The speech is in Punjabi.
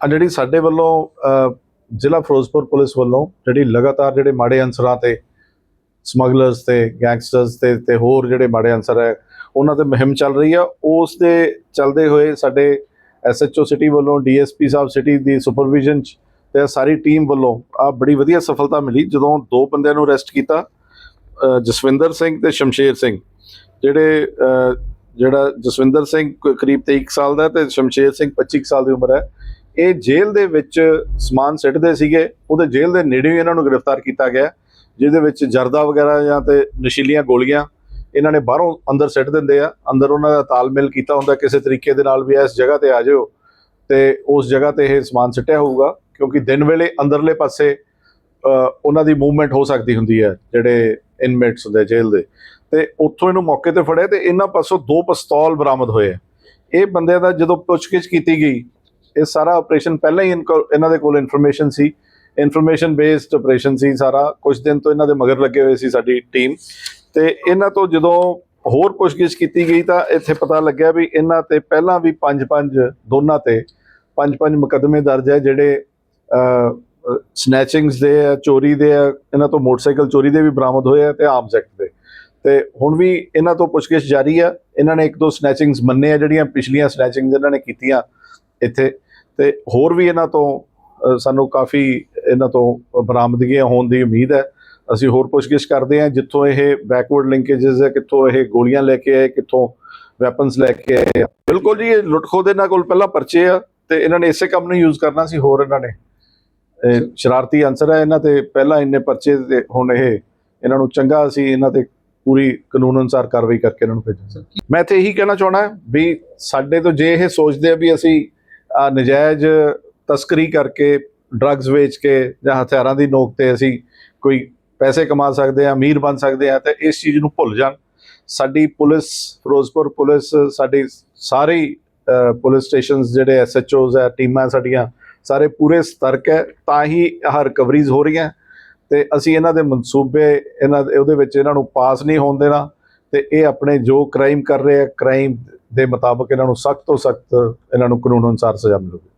ਆ ਜਿਹੜੀ ਸਾਡੇ ਵੱਲੋਂ ਜ਼ਿਲ੍ਹਾ ਫਿਰੋਜ਼ਪੁਰ ਪੁਲਿਸ ਵੱਲੋਂ ਜਿਹੜੀ ਲਗਾਤਾਰ ਜਿਹੜੇ ਮਾੜੇ ਅਨਸਰਾਂ ਤੇ ਸਮਗਲਰਸ ਤੇ ਗੈਂਗਸਟਰਸ ਤੇ ਤੇ ਹੋਰ ਜਿਹੜੇ ਮਾੜੇ ਅਨਸਰ ਹੈ, ਉਹਨਾਂ ਤੇ ਮੁਹਿੰਮ ਚੱਲ ਰਹੀ ਆ। ਉਸ ਦੇ ਚੱਲਦੇ ਹੋਏ ਸਾਡੇ ਐਸਐਚਓ ਸਿਟੀ ਵੱਲੋਂ ਡੀਐਸਪੀ ਸਾਹਿਬ ਸਿਟੀ ਦੀ ਸੁਪਰਵਿਜ਼ਨ ਚ ਤੇ ਸਾਰੀ ਟੀਮ ਵੱਲੋਂ ਆ ਬੜੀ ਵਧੀਆ ਸਫਲਤਾ ਮਿਲੀ, ਜਦੋਂ ਦੋ ਬੰਦਿਆਂ ਨੂੰ ਅਰੈਸਟ ਕੀਤਾ ਜਸਵਿੰਦਰ ਸਿੰਘ ਤੇ ਸ਼ਮਸ਼ੇਰ ਸਿੰਘ। ਜਿਹੜੇ ਜਿਹੜਾ ਜਸਵਿੰਦਰ ਸਿੰਘ ਕਰੀਬ 23 ਕੁ ਸਾਲ ਦਾ ਹੈ ਤੇ ਸ਼ਮਸ਼ੇਰ ਸਿੰਘ 25 ਕੁ ਸਾਲ ਦੀ ਉਮਰ ਹੈ। ਇਹ ਜੇਲ੍ਹ ਦੇ ਵਿੱਚ ਸਮਾਨ ਸਿੱਟਦੇ ਸੀਗੇ। ਉਹਦੇ ਜੇਲ੍ਹ ਦੇ ਨੇੜੇ ਹੀ ਇਹਨਾਂ ਨੂੰ ਗ੍ਰਿਫਤਾਰ ਕੀਤਾ ਗਿਆ। ਜਿਹਦੇ ਵਿੱਚ ਜਰਦਾ ਵਗੈਰਾ ਜਾਂ ਤੇ ਨਸ਼ੀਲੀਆਂ ਗੋਲੀਆਂ ਇਹਨਾਂ ਨੇ ਬਾਹਰੋਂ ਅੰਦਰ ਸਿੱਟ ਦਿੰਦੇ ਆ। ਅੰਦਰ ਉਹਨਾਂ ਦਾ ਤਾਲਮੇਲ ਕੀਤਾ ਹੁੰਦਾ। ਕਿਸੇ ਤਰੀਕੇ ਦੇ ਨਾਲ ਵੀ ਇਸ ਜਗ੍ਹਾ ਤੇ ਆ ਜਾਓ ਤੇ ਉਸ ਜਗ੍ਹਾ ਤੇ ਇਹ ਸਮਾਨ ਸਿੱਟਿਆ ਹੋਊਗਾ। ਕਿਉਂਕਿ ਦਿਨ ਵੇਲੇ ਅੰਦਰਲੇ ਪਾਸੇ ਉਹਨਾਂ ਦੀ ਮੂਵਮੈਂਟ ਹੋ ਸਕਦੀ ਹੁੰਦੀ ਹੈ ਜਿਹੜੇ ਇਨਮੇਟਸ ਹੁੰਦੇ ਆ ਜੇਲ੍ਹ ਦੇ। ਤੇ ਉੱਥੋਂ ਇਹਨੂੰ ਮੌਕੇ ਤੇ ਫੜਿਆ ਤੇ ਇਹਨਾਂ ਪਾਸੋਂ ਦੋ ਪਿਸਤੌਲ ਬਰਾਮਦ ਹੋਏ ਇਹ ਬੰਦਿਆਂ ਦਾ ਜਦੋਂ ਪੁੱਛਗਿੱਛ ਕੀਤੀ ਗਈ ਇਹ ਸਾਰਾ ਆਪਰੇਸ਼ਨ ਪਹਿਲਾਂ ਹੀ ਇਨਕੋ- ਇਹਨਾਂ ਦੇ ਕੋਲ ਇਨਫੋਰਮੇਸ਼ਨ ਸੀ। ਇਨਫੋਰਮੇਸ਼ਨ ਬੇਸਡ ਆਪਰੇਸ਼ਨ ਸੀ ਸਾਰਾ। ਕੁਝ ਦਿਨ ਤੋਂ ਇਹਨਾਂ ਦੇ ਮਗਰ ਲੱਗੇ ਹੋਏ ਸੀ ਸਾਡੀ ਟੀਮ ਤੇ ਇਹਨਾਂ ਤੋਂ ਜਦੋਂ ਹੋਰ ਪੁੱਛਗਿੱਛ ਕੀਤੀ ਗਈ ਤਾਂ ਇੱਥੇ ਪਤਾ ਲੱਗਿਆ ਵੀ ਇਹਨਾਂ ਤੇ ਪਹਿਲਾਂ ਵੀ ਪੰਜ ਪੰਜ ਦੋਨਾਂ ਤੇ ਪੰਜ ਪੰਜ ਮੁਕੱਦਮੇ ਦਰਜ ਹੈ ਜਿਹੜੇ ਸਨੈਚਿੰਗਸ ਦੇ ਆ, ਚੋਰੀ ਦੇ ਆ, ਇਹਨਾਂ ਤੋਂ ਮੋਟਰਸਾਈਕਲ ਚੋਰੀ ਦੇ ਵੀ ਬਰਾਮਦ ਹੋਏ ਆ ਤੇ ਆਰਮਸ ਐਕਟ ਦੇ। ਤੇ ਹੁਣ ਵੀ ਇਹਨਾਂ ਤੋਂ ਪੁੱਛਗਿੱਛ ਜਾਰੀ ਆ। ਇਹਨਾਂ ਨੇ ਇੱਕ ਦੋ ਸਨੈਚਿੰਗਸ ਮੰਨੇ ਆ ਜਿਹੜੀਆਂ ਪਿਛਲੀਆਂ ਸਨੈਚਿੰਗਸ ਇਹਨਾਂ ਨੇ ਕੀਤੀਆਂ। ਇੱਥੇ। ਤੇ ਹੋਰ ਵੀ ਇਹਨਾਂ ਤੋਂ ਸਾਨੂੰ ਕਾਫੀ ਇਹਨਾਂ ਤੋਂ ਬਰਾਮਦਗੀਆਂ ਹੋਣ ਦੀ ਉਮੀਦ ਹੈ। ਅਸੀਂ ਹੋਰ ਪੁੱਛਗਿੱਛ ਕਰਦੇ ਹਾਂ ਜਿੱਥੋਂ ਇਹ ਬੈਕਵਰਡ ਲਿੰਕੇजेस ਹੈ ਕਿੱਥੋਂ ਇਹ ਗੋਲੀਆਂ ਲੈ ਕੇ ਆਏ ਕਿੱਥੋਂ ਵੈਪਨਸ ਲੈ ਕੇ ਆਏ। ਬਿਲਕੁਲ ਜੀ ਇਹ ਲੁੱਟਖੋ ਦੇ ਇਹਨਾਂ ਕੋਲ ਪਹਿਲਾਂ ਪਰਚੇ ਆ ਤੇ ਇਹਨਾਂ ਨੇ ਇਸੇ ਕੰਮ ਨੂੰ ਯੂਜ਼ ਕਰਨਾ ਸੀ ਹੋਰ ਇਹਨਾਂ ਨੇ। ਸ਼ਰਾਰਤੀ ਅਨਸਰ ਹੈ ਇਹਨਾਂ ਤੇ ਪਹਿਲਾਂ ਇੰਨੇ ਪਰਚੇ ਤੇ ਹੁਣ ਇਹ ਇਹਨਾਂ ਨੂੰ ਚੰਗਾ ਸੀ ਇਹਨਾਂ ਤੇ ਪੂਰੀ ਕਾਨੂੰਨ ਅਨੁਸਾਰ ਕਾਰਵਾਈ ਕਰਕੇ ਇਹਨਾਂ ਨੂੰ ਭੇਜਾਂ ਮੈਂ ਤੇ ਇਹੀ ਕਹਿਣਾ ਚਾਹਣਾ ਵੀ ਸਾਡੇ ਤੋਂ ਜੇ ਇਹ ਸੋਚਦੇ ਆ ਵੀ ਅਸੀਂ ਨਜਾਇਜ਼ ਤਸਕਰੀ ਕਰਕੇ ਡਰੱਗਸ ਵੇਚ ਕੇ ਜਾਂ ਹਥਿਆਰਾਂ ਦੀ ਨੋਕ ਤੇ ਅਸੀਂ ਕੋਈ ਪੈਸੇ ਕਮਾ ਸਕਦੇ ਆ ਅਮੀਰ ਬਣ ਸਕਦੇ ਆ ਤੇ ਇਸ ਚੀਜ਼ ਨੂੰ ਭੁੱਲ ਜਾਣ। ਸਾਡੀ ਪੁਲਿਸ, ਫਿਰੋਜ਼ਪੁਰ ਪੁਲਿਸ, ਸਾਡੀ ਸਾਰੀ ਪੁਲਿਸ ਸਟੇਸ਼ਨਸ ਜਿਹੜੇ ਐਸਐਚਓਜ਼ ਹੈ, ਟੀਮਾਂ ਸਾਡੀਆਂ, ਸਾਰੇ ਪੂਰੇ ਸਤਰਕ ਹੈ, ਤਾਂ ਹੀ ਆਹ ਰਿਕਵਰੀਜ਼ ਹੋ ਰਹੀਆਂ। ਤੇ ਅਸੀਂ ਇਹਨਾਂ ਦੇ ਮਨਸੂਬੇ, ਇਹਨਾਂ ਦੇ, ਉਹਦੇ ਵਿੱਚ ਇਹਨਾਂ ਨੂੰ ਪਾਸ ਨਹੀਂ ਹੋਣ ਦੇਣਾ। ਤੇ ਇਹ ਆਪਣੇ ਜੋ ਕ੍ਰਾਈਮ ਕਰ ਰਹੇ ਆ ਕ੍ਰਾਈਮ ਦੇ ਮੁਤਾਬਕ ਇਹਨਾਂ ਨੂੰ ਸਖਤ ਤੋਂ ਸਖਤ ਇਹਨਾਂ ਨੂੰ ਕਾਨੂੰਨ ਅਨੁਸਾਰ ਸਜ਼ਾ ਮਿਲੂਗੀ।